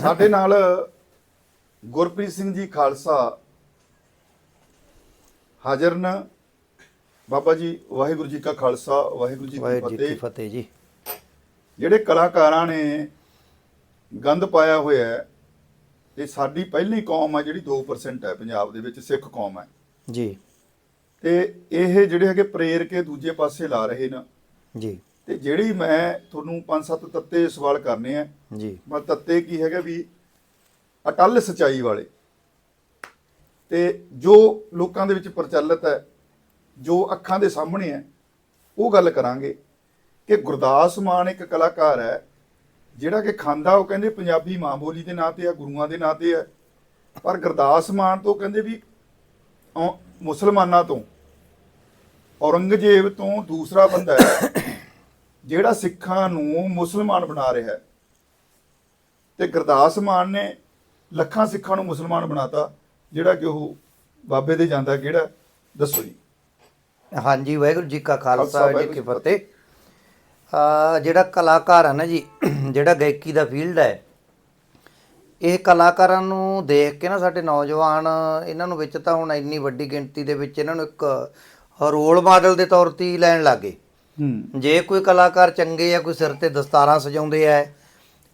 ਸਾਡੇ ਨਾਲ ਗੁਰਪ੍ਰੀਤ ਸਿੰਘ ਜੀ ਖਾਲਸਾ ਹਾਜ਼ਰ ਨੇ ਬਾਬਾ ਜੀ ਵਾਹਿਗੁਰੂ ਜੀ ਕਾ ਖਾਲਸਾ ਵਾਹਿਗੁਰੂ ਜੀ ਕੀ ਵਾਹਿਗੁਰੂ ਜੀ ਕੀ ਫਤਿਹ ਫਤਿਹ ਜੀ। ਜਿਹੜੇ ਕਲਾਕਾਰਾਂ ਨੇ ਗੰਦ ਪਾਇਆ ਹੋਇਆ ਹੈ ਤੇ ਸਾਡੀ ਪਹਿਲੀ ਕੌਮ ਆ ਜਿਹੜੀ 2% ਹੈ ਪੰਜਾਬ ਦੇ ਵਿੱਚ ਸਿੱਖ ਕੌਮ ਹੈ। ਜੀ। ਤੇ ਇਹ ਜਿਹੜੇ ਹੈਗੇ ਪ੍ਰੇਰ ਕੇ ਦੂਜੇ ਪਾਸੇ ਲਾ ਰਹੇ ਨੇ। ਜੀ। ਤੇ ਜਿਹੜੀ ਮੈਂ ਤੁਹਾਨੂੰ ਪੰਜ ਸੱਤ ਤੱਤੇ ਸਵਾਲ ਕਰਨੇ ਆ ਜੀ। ਮੈਂ ਤੱਤੇ ਕੀ ਹੈਗਾ ਵੀ ਅਟਲ ਸਚਾਈ ਵਾਲੇ। ਤੇ ਜੋ ਲੋਕਾਂ ਦੇ ਵਿੱਚ ਪ੍ਰਚਲਿਤ ਹੈ ਜੋ ਅੱਖਾਂ ਦੇ ਸਾਹਮਣੇ ਹੈ ਉਹ ਗੱਲ ਕਰਾਂਗੇ ਕਿ ਗੁਰਦਾਸ ਮਾਨ ਇੱਕ ਕਲਾਕਾਰ ਹੈ ਜਿਹੜਾ ਕਿ ਖਾਂਦਾ ਉਹ ਕਹਿੰਦੇ ਪੰਜਾਬੀ ਮਾਂ ਬੋਲੀ ਦੇ ਨਾਂ ਤੇ ਆ ਗੁਰੂਆਂ ਦੇ ਨਾਂ ਤੇ ਹੈ ਪਰ ਗੁਰਦਾਸ ਮਾਨ ਤੋਂ ਕਹਿੰਦੇ ਵੀ ਮੁਸਲਮਾਨਾਂ ਤੋਂ ਔਰੰਗਜ਼ੇਬ ਤੋਂ ਦੂਸਰਾ ਬੰਦਾ ਹੈ ਜਿਹੜਾ ਸਿੱਖਾਂ ਨੂੰ ਮੁਸਲਮਾਨ ਬਣਾ ਰਿਹਾ ਹੈ ਤੇ ਗੁਰਦਾਸ ਮਾਨ ਨੇ ਲੱਖਾਂ ਸਿੱਖਾਂ ਨੂੰ ਮੁਸਲਮਾਨ ਬਣਾਤਾ ਜਿਹੜਾ ਕਿ ਉਹ ਬਾਬੇ ਦੇ ਜਾਂਦਾ ਕਿਹੜਾ? ਦੱਸੋ ਜੀ। ਹਾਂਜੀ ਵਾਹਿਗੁਰੂ ਜੀ ਕਾ ਖਾਲਸਾ, ਜੀ ਕੀ ਫਤਿਹ। ਆ ਜਿਹੜਾ ਕਲਾਕਾਰ ਹੈ ਨਾ ਜੀ ਜਿਹੜਾ ਗਾਇਕੀ ਦਾ ਫੀਲਡ ਹੈ ਇਹ ਕਲਾਕਾਰਾਂ ਨੂੰ ਦੇਖ ਕੇ ਨਾ ਸਾਡੇ ਨੌਜਵਾਨ ਇਹਨਾਂ ਨੂੰ ਵਿੱਚ ਤਾਂ ਹੁਣ ਇੰਨੀ ਵੱਡੀ ਗਿਣਤੀ ਦੇ ਵਿੱਚ ਇਹਨਾਂ ਨੂੰ ਇੱਕ ਰੋਲ ਮਾਡਲ ਦੇ ਤੌਰ ਤੇ ਲੈਣ ਲੱਗੇ ਜੇ ਕੋਈ ਕਲਾਕਾਰ ਚੰਗੇ ਆ ਕੋਈ ਸਿਰ ਤੇ ਦਸਤਾਰਾਂ ਸਜਾਉਂਦੇ ਆ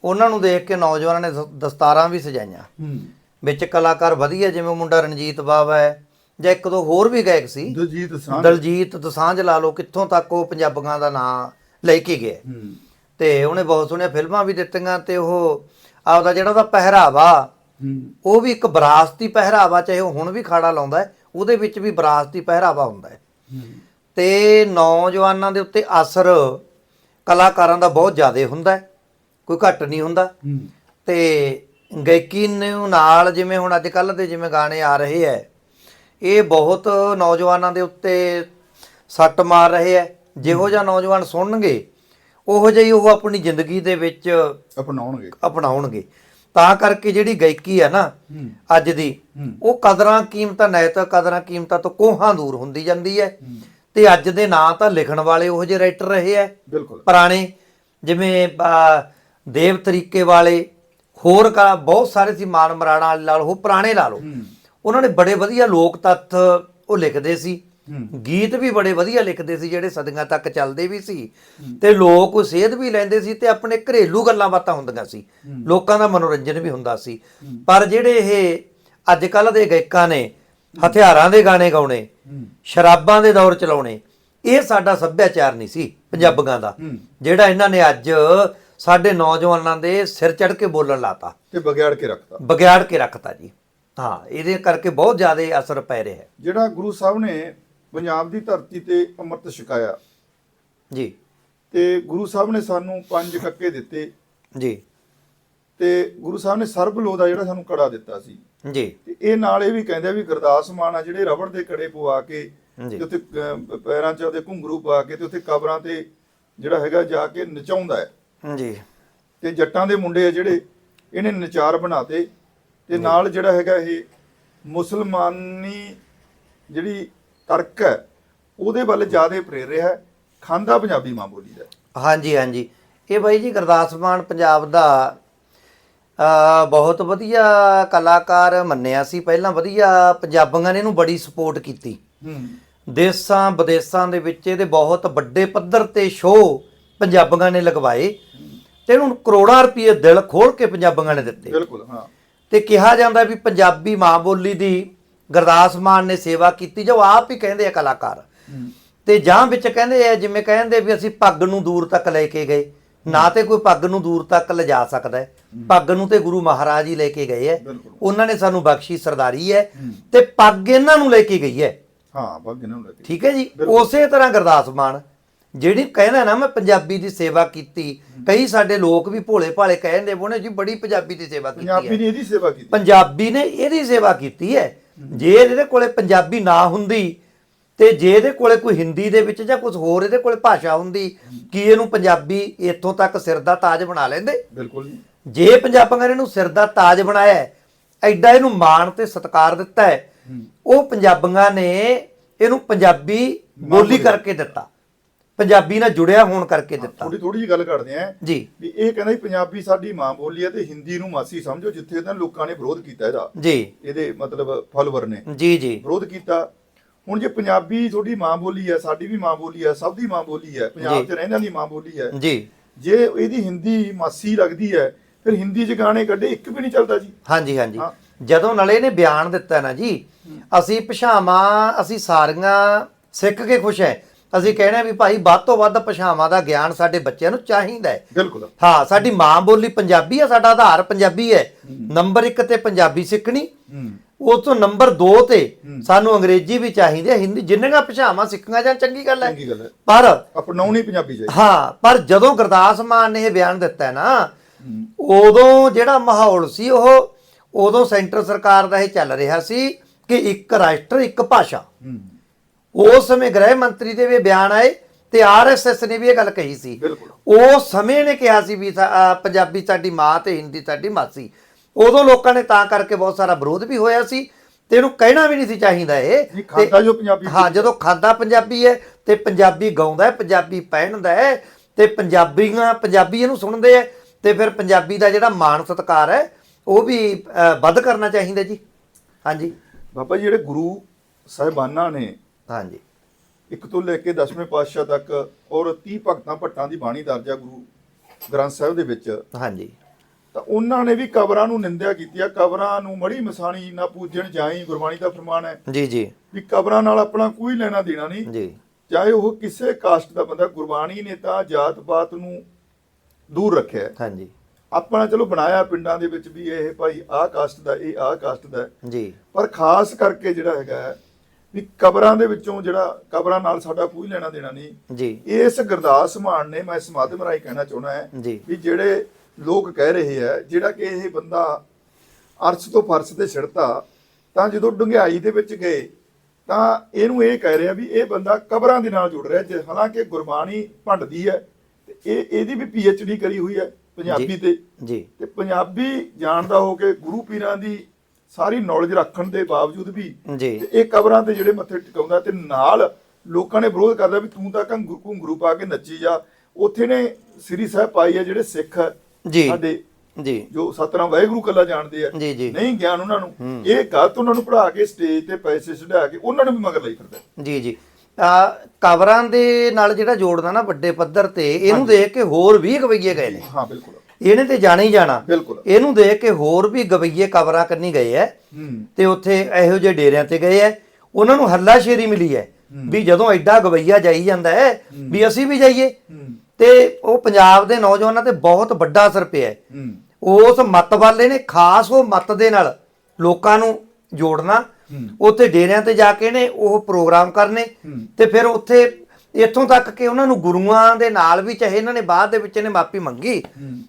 ਉਹਨਾਂ ਨੂੰ ਦੇਖ ਕੇ ਨੌਜਵਾਨਾਂ ਨੇ ਦਸਤਾਰਾਂ ਵੀ ਸਜਾਈਆਂ। ਹੂੰ। ਵਿੱਚ ਕਲਾਕਾਰ ਵਧੀਆ ਜਿਵੇਂ ਮੁੰਡਾ ਰਣਜੀਤ ਬਾਵਾ ਹੈ ਜਾਂ ਇੱਕ ਦੋ ਹੋਰ ਵੀ ਗਾਇਕ ਸੀ। ਦਲਜੀਤ ਸਾਂਝ। ਦਲਜੀਤ ਦਸਾਂਝ ਲਾ ਲਓ ਕਿੱਥੋਂ ਤੱਕ ਉਹ ਪੰਜਾਬੀਆਂ ਦਾ ਨਾਂ ਲੈ ਕੇ ਗਿਆ। ਹੂੰ। ਤੇ ਉਹਨੇ ਬਹੁਤ ਸੋਹਣੀਆਂ ਫਿਲਮਾਂ ਵੀ ਦਿੱਤੀਆਂ ਤੇ ਉਹ ਆਪਦਾ ਜਿਹੜਾ ਉਹਦਾ ਪਹਿਰਾਵਾ ਉਹ ਵੀ ਇੱਕ ਵਿਰਾਸਤੀ ਪਹਿਰਾਵਾ ਚਾਹੇ ਉਹ ਹੁਣ ਵੀ ਖਾੜਾ ਲਾਉਂਦਾ ਉਹਦੇ ਵਿੱਚ ਵੀ ਵਿਰਾਸਤੀ ਪਹਿਰਾਵਾ ਹੁੰਦਾ ਹੂੰ। ਤੇ ਨੌਜਵਾਨਾਂ ਦੇ ਉੱਤੇ ਅਸਰ ਕਲਾਕਾਰਾਂ ਦਾ ਬਹੁਤ ਜ਼ਿਆਦਾ ਹੁੰਦਾ ਕੋਈ ਘੱਟ ਨਹੀਂ ਹੁੰਦਾ। ਤੇ ਗਾਇਕੀ ਨੂੰ ਨਾਲ ਜਿਵੇਂ ਹੁਣ ਅੱਜ ਕੱਲ ਦੇ ਜਿਵੇਂ ਗਾਣੇ ਆ ਰਹੇ ਐ ਇਹ ਬਹੁਤ ਨੌਜਵਾਨਾਂ ਦੇ ਉੱਤੇ ਸੱਟ ਮਾਰ ਰਹੇ ਐ ਜਿਹੋ ਜਿਹਾ ਨੌਜਵਾਨ ਸੁਣਨਗੇ ਉਹੋ ਜਿਹੀ ਉਹ ਆਪਣੀ ਜ਼ਿੰਦਗੀ ਦੇ ਵਿੱਚ ਅਪਣਾਉਣਗੇ। ਅਪਣਾਉਣਗੇ। ਤਾਂ ਕਰਕੇ ਜਿਹੜੀ ਗਾਇਕੀ ਹੈ ਨਾ ਅੱਜ ਦੀ। ਉਹ ਕਦਰਾਂ ਕੀਮਤਾਂ ਨੈਤਿਕ ਕਦਰਾਂ ਕੀਮਤਾਂ ਤੋਂ ਕੋਹਾਂ ਦੂਰ ਹੁੰਦੀ ਜਾਂਦੀ ਹੂੰ। ਤੇ ਅੱਜ ਦੇ ਨਾਂ ਤਾਂ ਲਿਖਣ ਵਾਲੇ ਉਹੋ ਜਿਹੇ ਰਾਈਟਰ ਰਹੇ ਐ। ਬਿਲਕੁਲ। ਪੁਰਾਣੇ ਜਿਵੇਂ ਦੇਵ ਤਰੀਕੇ ਵਾਲੇ ਹੋਰ ਕਾ ਬਹੁਤ ਸਾਰੇ ਸੀ ਮਾਨ ਮਰਾਣਾ ਵਾਲੇ ਲਾ ਲਓ ਉਹ ਪੁਰਾਣੇ ਲਾ ਲਓ। ਉਹਨਾਂ ਨੇ ਬੜੇ ਵਧੀਆ ਲੋਕ ਤੱਥ ਉਹ ਲਿਖਦੇ ਸੀ। ਗੀਤ ਵੀ ਬੜੇ ਵਧੀਆ ਲਿਖਦੇ ਸੀ ਜਿਹੜੇ ਸਦੀਆਂ ਤੱਕ ਚੱਲਦੇ ਵੀ ਸੀ। ਤੇ ਲੋਕ ਸੇਧ ਵੀ ਲੈਂਦੇ ਸੀ ਤੇ ਆਪਣੇ ਘਰੇਲੂ ਗੱਲਾਂ ਬਾਤਾਂ ਹੁੰਦੀਆਂ ਸੀ। ਲੋਕਾਂ ਦਾ ਮਨੋਰੰਜਨ ਵੀ ਹੁੰਦਾ ਸੀ। ਪਰ ਜਿਹੜੇ ਇਹ ਅੱਜ ਕੱਲ ਦੇ ਗਾਇਕਾਂ ਨੇ ਹਥਿਆਰਾਂ ਦੇ ਗਾਣੇ ਗਾਉਣੇ ਸ਼ਰਾਬਾਂ ਦੇ ਦੌਰ ਚਲਾਉਣੇ। ਇਹ ਸਾਡਾ ਸੱਭਿਆਚਾਰ ਨਹੀਂ ਸੀ ਪੰਜਾਬੀਆਂ ਦਾ। ਜਿਹੜਾ ਇਹਨਾਂ ਨੇ ਅੱਜ ਸਾਡੇ ਨੌਜਵਾਨਾਂ ਦੇ ਸਿਰ ਚੜ ਕੇ ਬੋਲਣ ਲਾਤਾ। ਤੇ ਬਗਿਆੜ ਕੇ ਰੱਖਤਾ। ਵਿਗਾੜ ਕੇ ਰੱਖਤਾ ਜੀ। ਹਾਂ ਇਹਦੇ ਕਰਕੇ ਬਹੁਤ ਜ਼ਿਆਦਾ ਅਸਰ ਪੈ ਰਿਹਾ ਹੈ। ਜਿਹੜਾ ਗੁਰੂ ਸਾਹਿਬ ਨੇ ਪੰਜਾਬ ਦੀ ਧਰਤੀ ਤੇ ਅੰਮ੍ਰਿਤ ਛਕਾਇਆ ਜੀ। ਤੇ ਗੁਰੂ ਸਾਹਿਬ ਨੇ ਸਾਨੂੰ ਪੰਜ ਕੱਕੇ ਦਿੱਤੇ। ਜੀ। ਤੇ ਗੁਰੂ ਸਾਹਿਬ ਨੇ ਸਰਬ ਲੋ ਦਾ ਜਿਹੜਾ ਸਾਨੂੰ ਕੜਾ ਦਿੱਤਾ ਸੀ। ਜੀ। ਤੇ ਇਹ ਨਾਲ ਇਹ ਵੀ ਕਹਿੰਦੇ ਆ ਵੀ ਗੁਰਦਾਸ ਮਾਨ ਆ ਜਿਹੜੇ ਰਬੜ ਦੇ ਕੜੇ ਪਵਾ ਕੇ। ਤੇ ਅਹ, ਪੈਰਾਂ 'ਚ ਉਹਦੇ ਘੁੰਗਰੂ ਪਾ ਕੇ ਤੇ ਉੱਥੇ ਕਬਰਾਂ ਤੇ ਜਿਹੜਾ ਹੈਗਾ ਜਾ ਕੇ ਨਚਾਉਂਦਾ ਹੈ। ਜੀ। ਤੇ ਜੱਟਾਂ ਦੇ ਮੁੰਡੇ ਆ ਜਿਹੜੇ ਇਹਨੇ ਨਚਾਰ ਬਣਾਤੇ। ਤੇ ਨਾਲ ਜਿਹੜਾ ਹੈਗਾ ਇਹ ਮੁਸਲਮਾਨੀ ਜਿਹੜੀ ਤਰਕ ਹੈ ਉਹਦੇ ਵੱਲ ਜ਼ਿਆਦਾ ਪ੍ਰੇਰ ਰਿਹਾ ਹੈ। ਖਾਂਦਾ ਪੰਜਾਬੀ ਮਾਂ ਬੋਲੀ ਦਾ। ਹਾਂਜੀ ਹਾਂਜੀ। ਇਹ ਬਾਈ ਜੀ ਗੁਰਦਾਸ ਮਾਨ ਪੰਜਾਬ ਦਾ ਬਹੁਤ ਵਧੀਆ ਕਲਾਕਾਰ ਮੰਨਿਆ ਸੀ। ਪਹਿਲਾਂ ਵਧੀਆ ਪੰਜਾਬੀਆਂ ਨੇ ਇਹਨੂੰ ਬੜੀ ਸਪੋਰਟ ਕੀਤੀ। ਹੂੰ। ਦੇਸਾਂ ਵਿਦੇਸਾਂ ਦੇ ਵਿੱਚ ਇਹਦੇ ਬਹੁਤ ਵੱਡੇ ਪੱਧਰ ਤੇ ਸ਼ੋਅ ਪੰਜਾਬੀਆਂ ਨੇ ਲਗਵਾਏ ਤੇ ਇਹਨੂੰ ਕਰੋੜਾਂ ਰੁਪਏ ਦਿਲ ਖੋਲ ਕੇ ਪੰਜਾਬੀਆਂ ਨੇ ਦਿੱਤੇ। ਬਿਲਕੁਲ ਹਾਂ। ਤੇ ਕਿਹਾ ਜਾਂਦਾ ਵੀ ਪੰਜਾਬੀ ਮਾਂ ਬੋਲੀ ਦੀ ਗੁਰਦਾਸ ਮਾਨ ਨੇ ਸੇਵਾ ਕੀਤੀ ਜੋ ਆਪ ਹੀ ਕਹਿੰਦੇ ਆ ਕਲਾਕਾਰ। ਤੇ ਜਾਂ ਵਿੱਚ ਕਹਿੰਦੇ ਆ ਜਿਵੇਂ ਕਹਿੰਦੇ ਵੀ ਅਸੀਂ ਪੱਗ ਨੂੰ ਦੂਰ ਤੱਕ ਲੈ ਕੇ ਗਏ। ਨਾ ਤੇ ਕੋਈ ਪੱਗ ਨੂੰ ਦੂਰ ਤੱਕ ਲਿਜਾ ਸਕਦਾ ਹੈ। ਪੱਗ ਨੂੰ ਤੇ ਗੁਰੂ ਮਹਾਰਾਜ ਹੀ ਲੈ ਕੇ ਗਏ ਹੈ। ਉਹਨਾਂ ਨੇ ਸਾਨੂੰ ਬਖਸ਼ੀ ਸਰਦਾਰੀ ਹੈ। ਤੇ ਪੱਗ ਇਹਨਾਂ ਨੂੰ ਲੈ ਕੇ ਗਈ ਹੈ। ਹਾਂ ਬੱਗ ਇਹਨਾਂ ਨੂੰ ਠੀਕ ਹੈ ਜੀ। ਉਸੇ ਤਰ੍ਹਾਂ ਗੁਰਦਾਸ ਮਾਨ ਜਿਹੜੀ ਕਹਿੰਦਾ ਨਾ ਮੈਂ ਪੰਜਾਬੀ ਦੀ ਸੇਵਾ ਕੀਤੀ। ਕਈ ਸਾਡੇ ਲੋਕ ਵੀ ਭੋਲੇ ਭਾਲੇ ਕਹਿੰਦੇ ਬੋਨੇ ਜੀ ਬੜੀ ਪੰਜਾਬੀ ਦੀ ਸੇਵਾ ਕੀਤੀ ਪੰਜਾਬੀ ਨੇ ਇਹਦੀ ਸੇਵਾ ਕੀਤੀ ਪੰਜਾਬੀ ਨੇ ਇਹਦੀ ਸੇਵਾ ਕੀਤੀ ਹੈ। ਜੇ ਇਹਦੇ ਕੋਲੇ ਪੰਜਾਬੀ ਨਾ ਹੁੰਦੀ ਤੇ ਜੇ ਇਹਦੇ ਕੋਲੇ ਕੋਈ ਹਿੰਦੀ ਦੇ ਵਿੱਚ ਜਾਂ ਕੁਝ ਹੋਰ ਇਹਦੇ ਕੋਲੇ ਭਾਸ਼ਾ ਹੁੰਦੀ ਕੀ ਇਹਨੂੰ ਪੰਜਾਬੀ ਇੱਥੋਂ ਤੱਕ ਸਿਰ ਦਾ ਤਾਜ ਬਣਾ ਲੈਂਦੇ? ਬਿਲਕੁਲ ਜੀ। ਜੇ ਪੰਜਾਬੀਆਂ ਨੇ ਇਹਨੂੰ ਸਿਰ ਦਾ ਤਾਜ ਬਣਾਇਆ ਹੈ, ਐਡਾ ਇਹਨੂੰ ਮਾਣ ਤੇ ਸਤਿਕਾਰ ਦਿੱਤਾ ਹੈ ਉਹ ਪੰਜਾਬੀਆਂ ਨੇ ਇਹਨੂੰ ਪੰਜਾਬੀ ਬੋਲੀ ਕਰਕੇ ਦਿੱਤਾ। ਪੰਜਾਬੀ ਨਾਲ ਜੁੜਿਆ ਹੋਣ ਕਰਕੇ ਦਿੱਤਾ। ਥੋੜੀ ਥੋੜੀ ਜਿਹੀ ਗੱਲ ਕਰਦੇ ਆਂ ਜੀ। ਵੀ ਇਹ ਕਹਿੰਦਾ ਵੀ ਪੰਜਾਬੀ ਸਾਡੀ ਮਾਂ ਬੋਲੀ ਹੈ ਤੇ ਹਿੰਦੀ ਨੂੰ ਮਾਸੀ ਸਮਝੋ ਜਿੱਥੇ ਇਹਨਾਂ ਲੋਕਾਂ ਨੇ ਵਿਰੋਧ ਕੀਤਾ ਇਹਦਾ। ਜੀ। ਇਹਦੇ ਮਤਲਬ ਫਾਲੋਵਰ ਨੇ। ਜੀ ਜੀ। ਵਿਰੋਧ ਕੀਤਾ। ਹੁਣ ਜੇ ਪੰਜਾਬੀ ਤੁਹਾਡੀ ਮਾਂ ਬੋਲੀ ਹੈ ਸਾਡੀ ਵੀ ਮਾਂ ਬੋਲੀ ਹੈ ਸਭ ਦੀ ਮਾਂ ਬੋਲੀ ਹੈ ਪੰਜਾਬ। 'ਚ ਰਹਿੰਦਿਆਂ ਦੀ ਮਾਂ ਬੋਲੀ ਹੈ। ਜੀ। ਜੇ ਇਹਦੀ ਹਿੰਦੀ ਮਾਸੀ ਲੱਗਦੀ ਹੈ ਫਿਰ ਹਿੰਦੀ 'ਚ ਗਾਣੇ ਕੱਢੇ ਇੱਕ ਵੀ ਨਹੀਂ ਚੱਲਦਾ ਜੀ। ਹਾਂਜੀ ਹਾਂਜੀ। ਜਦੋਂ ਨਲੇ ਨੇ ਬਿਆਨ ਦਿੱਤਾ ਨਾ ਜੀ ਅਸੀਂ ਭਾਸ਼ਾਵਾਂ ਅਸੀਂ ਸਾਰੀਆਂ ਸਿੱਖ ਕੇ ਖੁਸ਼ ਹੈ। ਅਸੀਂ ਕਹਿਣਾ ਵੀ ਭਾਈ ਵੱਧ ਤੋਂ ਵੱਧ ਭਾਸ਼ਾਵਾਂ ਦਾ ਗਿਆਨ ਸਾਡੇ ਬੱਚਿਆਂ ਨੂੰ ਚਾਹੀਦਾ ਹੈ। ਬਿਲਕੁਲ। ਹਾਂ ਸਾਡੀ ਮਾਂ ਬੋਲੀ ਪੰਜਾਬੀ ਹੈ ਸਾਡਾ ਆਧਾਰ ਪੰਜਾਬੀ ਹੈ। ਨੰਬਰ 1 ਤੇ ਪੰਜਾਬੀ ਸਿੱਖਣੀ। ਉਸ ਤੋਂ ਨੰਬਰ 2 ਤੇ ਸਾਨੂੰ ਅੰਗਰੇਜ਼ੀ ਵੀ ਚਾਹੀਦੀ ਹੈ ਹਿੰਦੀ ਜਿੰਨੀਆਂ ਭਾਸ਼ਾਵਾਂ ਸਿੱਖੀਆਂ ਜਾਣ ਚੰਗੀ ਗੱਲ ਹੈ। ਚੰਗੀ ਗੱਲ ਹੈ। ਪਰ ਅਪਣਾਉਣੀ ਪੰਜਾਬੀ ਚਾਹੀਦੀ। ਹਾਂ ਪਰ ਜਦੋਂ ਗੁਰਦਾਸ ਮਾਨ ਨੇ ਇਹ ਬਿਆਨ ਦਿੱਤਾ ਹੈ। ਨਾ ਉਦੋਂ ਜਿਹੜਾ ਮਾਹੌਲ ਸੀ ਉਹ ਉਦੋਂ ਸੈਂਟਰ ਸਰਕਾਰ ਦਾ ਇਹ ਚੱਲ ਰਿਹਾ ਸੀ ਕਿ ਇੱਕ ਰਾਸ਼ਟਰ ਇੱਕ ਭਾਸ਼ਾ। ਹੂੰ। ਉਸ ਸਮੇਂ ਗ੍ਰਹਿ ਮੰਤਰੀ ਦੇ ਵੀ ਬਿਆਨ ਆਏ ਤੇ ਆਰਐਸਐਸ ਨੇ ਵੀ ਇਹ ਗੱਲ ਕਹੀ ਸੀ। ਬਿਲਕੁਲ। ਉਸ ਸਮੇਂ ਨੇ ਕਿਹਾ ਸੀ ਵੀ ਸਾ- ਅਹ ਪੰਜਾਬੀ ਸਾਡੀ ਮਾਂ ਤੇ ਹਿੰਦੀ ਸਾਡੀ ਮਾਸੀ। ਉਦੋਂ ਲੋਕਾਂ ਨੇ ਤਾਂ ਕਰਕੇ ਬਹੁਤ ਸਾਰਾ ਵਿਰੋਧ ਵੀ ਹੋਇਆ ਸੀ ਤੇ ਇਹਨੂੰ ਕਹਿਣਾ ਵੀ ਨਹੀਂ ਸੀ ਚਾਹੀਦਾ ਇਹ। ਨਹੀਂ, ਤੇ- ਖਾਂਦਾ ਜੋ ਪੰਜਾਬੀ ਹਾਂ ਜਦੋਂ ਖਾਂਦਾ ਪੰਜਾਬੀ ਹੈ ਤੇ ਪੰਜਾਬੀ ਗਾਉਂਦਾ ਹੈ ਪੰਜਾਬੀ ਪਹਿਨਦਾ ਹੈ ਤੇ ਪੰਜਾਬੀਆਂ ਪੰਜਾਬੀ ਇਹਨੂੰ ਸੁਣਦੇ ਹੈ ਤੇ ਫਿਰ ਪੰਜਾਬੀ ਦਾ ਜਿਹੜਾ ਮਾਣ ਸਤਿਕਾਰ ਹੈ ਉਹ ਵੀ ਵੱਧ ਕਰਨਾ ਚਾਹੀਦਾ ਜੀ। ਹਾਂਜੀ। ਬਾਬਾ ਜੀ ਜਿਹੜੇ ਗੁਰੂ ਸਾਹਿਬਾਨਾਂ ਨੇ ਹਾਂਜੀ। ਇੱਕ ਤੋਂ ਲੈ ਕੇ 10ਵੇਂ ਪਾਤਸ਼ਾਹ ਤੱਕ ਔਰ 30 ਭਗਤਾਂ ਭੱਟਾਂ ਦੀ ਬਾਣੀ ਦਰਜ ਆ ਗੁਰੂ ਗ੍ਰੰਥ ਸਾਹਿਬ ਦੇ ਵਿੱਚ ਹਾਂਜੀ। ਤਾਂ ਉਹਨਾਂ ਨੇ ਵੀ ਕਬਰਾਂ ਨੂੰ ਨਿੰਦਿਆ ਕੀਤੀ ਆ। ਕਬਰਾਂ ਨੂੰ ਮੜੀ ਮਸਾਣੀ ਨਾ ਪੂਜਣ ਜਾਈ ਗੁਰਬਾਣੀ ਦਾ ਫਰਮਾਨ ਹੈ ਜੀ ਜੀ। ਵੀ ਕਬਰਾਂ ਨਾਲ ਆਪਣਾ ਕੋਈ ਲੈਣਾ ਦੇਣਾ ਨਹੀਂ। ਜੀ। ਚਾਹੇ ਉਹ ਕਿਸੇ ਕਾਸਟ ਦਾ ਬੰਦਾ ਗੁਰਬਾਣੀ ਨੇ ਤਾਂ ਜਾਤ ਪਾਤ ਨੂੰ ਦੂਰ ਰੱਖਿਆ। ਹਾਂਜੀ। ਆਪਣਾ ਚਲੋ ਬਣਾਇਆ ਪਿੰਡਾਂ ਦੇ ਵਿੱਚ ਵੀ ਇਹ ਭਾਈ ਆਹ ਕਾਸਟ ਦਾ ਇਹ ਆਹ ਕਾਸਟ ਦਾ। ਜੀ। ਪਰ ਖਾਸ ਕਰਕੇ ਜਿਹੜਾ ਹੈਗਾ ਵੀ ਕਬਰਾਂ ਦੇ ਵਿੱਚੋਂ ਜਿਹੜਾ ਕਬਰਾਂ ਨਾਲ ਸਾਡਾ ਕੋਈ ਲੈਣਾ ਦੇਣਾ ਨਹੀਂ। ਜੀ। ਇਸ ਗੁਰਦਾਸ ਮਾਨ ਨੇ ਮੈਂ ਇਸ ਮਾਧਿਅਮ ਰਾਹੀਂ ਕਹਿਣਾ ਚਾਹੁੰਦਾ ਹੈ ਵੀ ਜਿਹੜੇ ਲੋਕ ਕਹਿ ਰਹੇ ਹੈ ਜਿਹੜਾ ਕਿ ਇਹ ਬੰਦਾ ਅਰਸ਼ ਤੋਂ ਫਰਸ਼ ਤੇ ਛਿੜਤਾ ਤਾਂ ਜਦੋਂ ਡੁੰਗਿਆਈ ਦੇ ਵਿੱਚ ਗਏ ਤਾਂ ਇਹਨੂੰ ਇਹ ਕਹਿ ਰਿਹਾ ਵੀ ਇਹ ਬੰਦਾ ਕਬਰਾਂ ਦੇ ਨਾਲ ਜੁੜ ਰਿਹਾ ਜੇ ਹਾਲਾਂਕਿ ਗੁਰਬਾਣੀ ਭੰਡਦੀ ਹੈ ਤੇ ਇਹ ਇਹਦੀ ਵੀ ਡੀ ਕਰੀ ਹੋਈ ਹੈ ਪੰਜਾਬੀ। ਤੇ। ਜੀ। ਤੇ ਪੰਜਾਬੀ ਜਾਣਦਾ ਹੋ ਕੇ ਗੁਰੂ ਪੀਰਾਂ ਦੀ ਸਾਰੀ ਨੌਲੇਜ ਰੱਖਣ ਦੇ ਬਾਵਜੂਦ ਵੀ ਇਹ ਕਬਰਾਂ ਤੇ ਜਿਹੜੇ ਮੱਥੇ ਟਿਕਾਉਂਦਾ ਤੇ ਨਾਲ ਲੋਕਾਂ ਨੇ ਵਿਰੋਧ ਕਰਦਾ ਵੀ ਤੂੰ ਤਾਂ ਘੰਗੂ ਘੁੰਗਰੂ ਪਾ ਕੇ ਨੱਚੀ ਜਾ। ਉੱਥੇ ਨੇ ਸ੍ਰੀ ਸਾਹਿਬ ਪਾਈ ਹੈ ਜਿਹੜੇ ਸਿੱਖ ਜੀ। ਸਾਡੇ ਜੀ। ਜੋ ਸਤਨਾਮ ਵਾਹਿਗੁਰੂ ਕੱਲਾ ਜਾਣਦੇ ਆ ਜੀ, ਜੀ। ਨਹੀਂ ਗਿਆਨ ਉਹਨਾਂ ਨੂੰ ਇਹ ਗਲਤ ਉਹਨਾਂ ਨੂੰ ਪੜਾ ਕੇ ਸਟੇਜ ਤੇ ਪੈਸੇ ਚੜਾ ਕੇ ਉਹਨਾਂ ਨੂੰ ਵੀ ਮਗਰ ਲਈ ਫਿਰਦਾ। ਜੀ ਜੀ। ਆ ਕਵਰਾਂ ਦੇ ਨਾਲ ਜਿਹੜਾ ਜੋੜਦਾ ਨਾ ਵੱਡੇ ਪੱਧਰ ਤੇ ਇਹਨੂੰ ਦੇਖ ਕੇ ਹੋਰ ਵੀ ਗਵਈਏ ਗਏ ਨੇ। ਹਾਂ ਬਿਲਕੁਲ। ਇਹਨੇ ਤੇ ਜਾਣਾ ਹੀ ਜਾਣਾ। ਬਿਲਕੁਲ। ਇਹਨੂੰ ਦੇਖ ਕੇ ਹੋਰ ਵੀ ਗਵਈਏ ਕਵਰਾਂ ਕੰਨੀ ਗਏ ਐ। ਤੇ ਉੱਥੇ ਇਹੋ ਜਿਹੇ ਡੇਰਿਆਂ ਤੇ ਗਏ ਐ। ਉਹਨਾਂ ਨੂੰ ਹੱਲਾਸ਼ੇਰੀ ਮਿਲੀ ਐ। ਵੀ ਜਦੋਂ ਐਡਾ ਗਵਈਆ ਜਾਈ ਜਾਂਦਾ ਹੈ। ਵੀ ਅਸੀਂ ਵੀ ਜਾਈਏ। ਤੇ ਉਹ ਪੰਜਾਬ ਦੇ ਨੌਜਵਾਨਾਂ ਤੇ ਬਹੁਤ ਵੱਡਾ ਅਸਰ ਪਿਆ ਹੈ। ਉਸ ਮਤ ਵਾਲੇ ਨੇ ਖਾਸ ਉਹ ਮਤ ਦੇ ਨਾਲ ਲੋਕਾਂ ਨੂੰ ਜੋੜਨਾ। ਉੱਥੇ ਡੇਰਿਆਂ ਤੇ ਜਾ ਕੇ ਨੇ ਉਹ ਪ੍ਰੋਗਰਾਮ ਕਰਨੇ। ਤੇ ਫਿਰ ਉੱਥੇ ਇੱਥੋਂ ਤੱਕ ਕਿ ਉਹਨਾਂ ਨੂੰ ਗੁਰੂਆਂ ਦੇ ਨਾਲ ਵੀ ਚਾਹੇ ਇਹਨਾਂ ਨੇ ਬਾਅਦ ਦੇ ਵਿੱਚ ਇਹਨੇ ਮਾਫੀ ਮੰਗੀ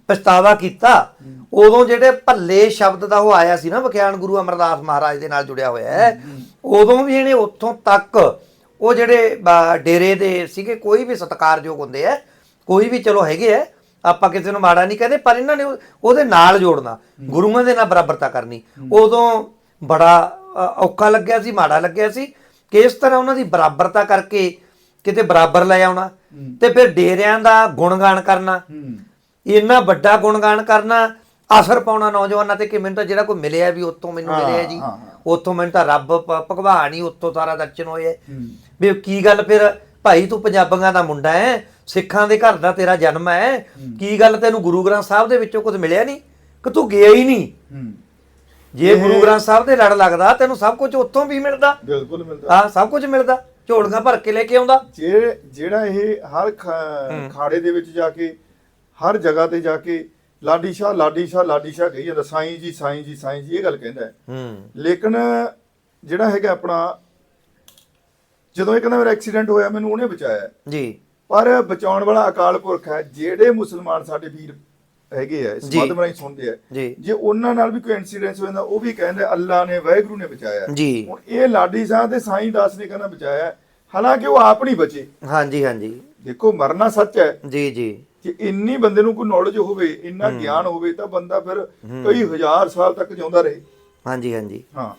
ਪਛਤਾਵਾ ਕੀਤਾ ਉਦੋਂ ਜਿਹੜੇ ਭੱਲੇ ਸ਼ਬਦ ਦਾ ਉਹ ਆਇਆ ਸੀ ਨਾ ਵਿਖਿਆਨ ਗੁਰੂ ਅਮਰਦਾਸ ਮਹਾਰਾਜ ਦੇ ਨਾਲ ਜੁੜਿਆ ਹੋਇਆ ਹੈ ਉਦੋਂ ਵੀ ਇਹਨੇ ਉੱਥੋਂ ਤੱਕ ਉਹ ਜਿਹੜੇ ਡੇਰੇ ਦੇ ਸੀਗੇ ਕੋਈ ਵੀ ਸਤਿਕਾਰਯੋਗ ਹੁੰਦੇ ਆ ਕੋਈ ਵੀ ਚਲੋ ਹੈਗੇ ਆ ਆਪਾਂ ਕਿਸੇ ਨੂੰ ਮਾੜਾ ਨਹੀਂ ਕਹਿੰਦੇ ਪਰ ਇਹਨਾਂ ਨੇ ਉਹ- ਉਹਦੇ ਨਾਲ ਜੋੜਨਾ। ਗੁਰੂਆਂ ਦੇ ਨਾਲ ਬਰਾਬਰਤਾ ਕਰਨੀ। ਉਦੋਂ ਬੜਾ ਔਖਾ ਲੱਗਿਆ ਸੀ ਮਾੜਾ ਲੱਗਿਆ ਸੀ। ਕਿ ਇਸ ਤਰ੍ਹਾਂ ਉਹਨਾਂ ਦੀ ਬਰਾਬਰਤਾ ਕਰਕੇ ਕਿਤੇ ਬਰਾਬਰ ਲੈ ਆਉਣਾ ਤੇ ਫਿਰ ਡੇਰਿਆਂ ਦਾ ਗੁਣਗਾਨ ਕਰਨਾ। ਇੰਨਾ ਵੱਡਾ ਗੁਣਗਾਨ ਕਰਨਾ ਅਸਰ ਪਾਉਣਾ ਨੌਜਵਾਨਾਂ ਤੇ ਕਿ ਮੈਨੂੰ ਤਾਂ ਜਿਹੜਾ ਕੋਈ ਮਿਲਿਆ ਵੀ ਉੱਥੋਂ ਮੈਨੂੰ ਮਿਲਿਆ ਜੀ। ਉੱਥੋਂ ਮੈਨੂੰ ਤਾਂ ਰੱਬ ਭਗਵਾਨ ਹੀ ਉੱਥੋਂ ਸਾਰਾ ਦਰਸ਼ਨ ਹੋਇਆ। ਵੀ ਕੀ ਗੱਲ ਫਿਰ ਭਾਈ ਤੂੰ ਪੰਜਾਬੀਆਂ ਦਾ ਮੁੰਡਾ ਹੈ ਸਿੱਖਾਂ ਦੇ ਘਰ ਦਾ ਤੇਰਾ ਜਨਮ ਹੈ। ਕੀ ਗੱਲ ਤੈਨੂੰ ਗੁਰੂ ਗ੍ਰੰਥ ਸਾਹਿਬ ਦੇ ਵਿੱਚੋਂ ਕੁਝ ਮਿਲਿਆ ਨਹੀਂ? ਕਿ ਤੂੰ ਗਿਆ ਹੀ ਨਹੀਂ? ਜੇ ਗੁਰੂ ਗ੍ਰੰਥ ਸਾਹਿਬ ਦੇ ਲੜ ਲੱਗਦਾ ਤੈਨੂੰ ਸਭ ਕੁਝ ਉੱਥੋਂ ਵੀ ਮਿਲਦਾ। ਬਿਲਕੁਲ ਮਿਲਦਾ। ਹਾਂ ਸਭ ਕੁਝ ਮਿਲਦਾ। ਝੋਲੀਆਂ ਭਰ ਕੇ ਲੈ ਕੇ ਆਉਂਦਾ। ਜੇ ਜਿਹੜਾ ਇਹ ਹਰ ਖਾੜੇ ਦੇ ਵਿੱਚ ਜਾ ਕੇ ਹਰ ਜਗ੍ਹਾ ਤੇ ਜਾ ਕੇ ਲਾਡੀ ਸ਼ਾਹ ਲਾਡੀ ਸ਼ਾਹ ਲਾਡੀ ਸ਼ਾਹ ਕਹੀ ਜਾਂਦਾ ਸਾਈਂ ਜੀ ਸਾਈਂ ਜੀ ਸਾਈਂ ਜੀ ਇਹ ਗੱਲ ਕਹਿੰਦਾ। ਹੂੰ। ਲੇਕਿਨ ਜਿਹੜਾ ਹੈਗਾ ਆਪਣਾ ਜਦੋਂ ਇਹ ਕਹਿੰਦਾ ਮੇਰਾ ਐਕਸੀਡੈਂਟ ਹੋਇਆ ਮੈਨੂੰ ਉਹਨੇ ਬਚਾਇਆ। ਜੀ। ਪਰ ਬਚਾਉਣ ਵਾਲਾ ਅਕਾਲ ਪੁਰਖ ਹੈ ਜਿਹੜੇ ਮੁਸਲਮਾਨ ਸਾਡੇ ਵੀਰ ਹੈਗੇ ਆ। ਮਾਧਿਅਮ ਰਾਹੀਂ ਸੁਣਦੇ ਆ ਜੀ। ਉਹਨਾਂ ਨਾਲ ਵੀ ਕੋਈ ਇਨਸੀਡੈਂਟ ਹੋ ਜਾਂਦਾ ਉਹ ਵੀ ਕਹਿੰਦੇ ਅੱਲਾ ਨੇ ਵਾਹਿਗੁਰੂ ਨੇ ਬਚਾਇਆ। ਜੀ। ਹੁਣ ਇਹ ਲਾਡੀ ਸਾਹਿਬ ਤੇ ਸਾਈਂ ਦਾਸ ਨੇ ਕਹਿੰਦਾ ਬਚਾਇਆ। ਹਾਲਾਂਕਿ ਉਹ ਆਪ ਨਹੀਂ ਬਚੇ। ਹਾਂਜੀ ਹਾਂਜੀ। ਦੇਖੋ ਮਰਨਾ ਸੱਚ ਹੈ। ਜੀ ਜੀ। ਕਿ ਇੰਨੀ ਬੰਦੇ ਨੂੰ ਕੋਈ ਨੌਲੇਜ ਹੋਵੇ ਇੰਨਾ ਗਿਆਨ ਹੋਵੇ ਤਾਂ ਬੰਦਾ ਫਿਰ ਕਈ ਹਜ਼ਾਰ ਸਾਲ ਤੱਕ ਜਿਉਂਦਾ ਰਹੇ। ਹਾਂਜੀ ਹਾਂਜੀ। ਹਾਂ।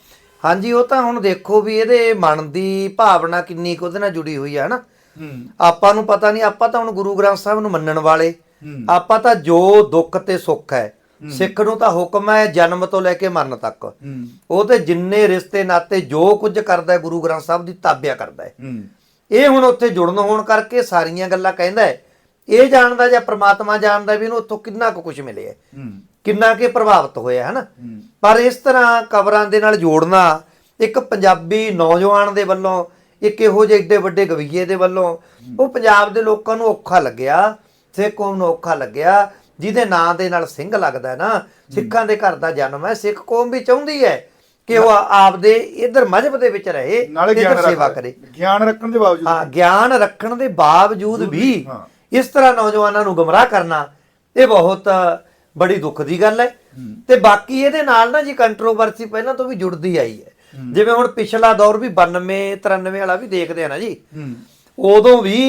ਹਾਂਜੀ ਉਹ ਤਾਂ ਹੁਣ ਦੇਖੋ ਵੀ ਇਹਦੇ ਮਨ ਦੀ ਭਾਵਨਾ ਕਿੰਨੀ ਕੁ ਉਹਦੇ ਨਾਲ ਜੁੜੀ ਹੋਈ ਹੂੰ। ਆਪਾਂ ਨੂੰ ਪਤਾ ਨਹੀਂ ਆਪਾਂ ਤਾਂ ਹੁਣ ਗੁਰੂ ਗ੍ਰੰਥ ਸਾਹਿਬ ਨੂੰ ਮੰਨਣ ਵਾਲੇ। ਆਪਾਂ ਤਾਂ ਜੋ ਦੁੱਖ ਤੇ ਸੁੱਖ ਹੈ ਸਿੱਖ ਨੂੰ ਤਾਂ ਹੁਕਮ ਹੈ ਜਨਮ ਤੋਂ ਲੈ ਕੇ ਮਰਨ ਤੱਕ। ਉਹ ਤੇ ਜਿੰਨੇ ਰਿਸ਼ਤੇ ਨਾਤੇ ਜੋ ਕੁਝ ਕਰਦਾ ਗੁਰੂ ਗ੍ਰੰਥ ਸਾਹਿਬ ਦੀ ਤਾਬਿਆ ਕਰਦਾ ਹੈ। ਇਹ ਹੁਣ ਉੱਥੇ ਜੁੜਨ ਹੋਣ ਕਰਕੇ ਸਾਰੀਆਂ ਗੱਲਾਂ ਕਹਿੰਦਾ ਹੈ। ਇਹ ਜਾਣਦਾ ਜਾਂ ਪ੍ਰਮਾਤਮਾ ਜਾਣਦਾ ਵੀ ਇਹਨੂੰ ਉੱਥੋਂ ਕਿੰਨਾ ਕੁ ਕੁਝ ਮਿਲਿਆ ਕਿੰਨਾ ਕਿ ਪ੍ਰਭਾਵਿਤ ਹੋਇਆ ਹੈ ਨਾ ਹੂੰ। ਪਰ ਇਸ ਤਰ੍ਹਾਂ ਕਬਰਾਂ ਦੇ ਨਾਲ ਜੋੜਨਾ ਇੱਕ ਪੰਜਾਬੀ ਨੌਜਵਾਨ ਦੇ ਵੱਲੋਂ ਇੱਕ ਇਹੋ ਜਿਹੇ ਏਡੇ ਵੱਡੇ ਗਵਈਏ ਦੇ ਵੱਲੋਂ ਉਹ ਪੰਜਾਬ ਦੇ ਲੋਕਾਂ ਨੂੰ ਔਖਾ ਲੱਗਿਆ ਸਿੱਖ ਕੌਮ ਨੂੰ ਔਖਾ ਲੱਗਿਆ ਜਿਹਦੇ ਨਾਂ ਦੇ ਨਾਲ ਸਿੰਘ ਲੱਗਦਾ ਹੈ। ਨਾ ਸਿੱਖਾਂ ਦੇ ਘਰ ਦਾ ਜਨਮ ਹੈ ਸਿੱਖ ਕੌਮ ਵੀ ਚਾਹੁੰਦੀ ਹੈ ਕਿ ਉਹ ਆਪਦੇ ਇਧਰ ਮਜਹਬ ਦੇ ਵਿੱਚ ਰਹੇ ਤੇ ਸੇਵਾ ਕਰੇ। ਗਿਆਨ ਰੱਖਣ ਦੇ ਬਾਵਜੂਦ ਹਾਂ ਗਿਆਨ ਰੱਖਣ ਦੇ ਬਾਵਜੂਦ ਵੀ। ਇਸ ਤਰ੍ਹਾਂ ਨੌਜਵਾਨਾਂ ਨੂੰ ਗੁੰਮਰਾਹ ਕਰਨਾ ਇਹ ਬਹੁਤ ਬੜੀ ਦੁੱਖ ਦੀ ਗੱਲ ਹੈ। ਤੇ ਬਾਕੀ ਇਹਦੇ ਨਾਲ ਨਾ ਜੀ ਕੰਟਰੋਵਰਸੀ ਪਹਿਲਾਂ ਤੋਂ ਵੀ ਜੁੜਦੀ ਆਈ ਹੈ। ਜਿਵੇਂ ਹੁਣ ਪਿਛਲਾ ਦੌਰ ਵੀ 92 93 ਵਾਲਾ ਵੀ ਦੇਖਦੇ ਆ ਨਾ ਜੀ। ਉਦੋਂ ਵੀ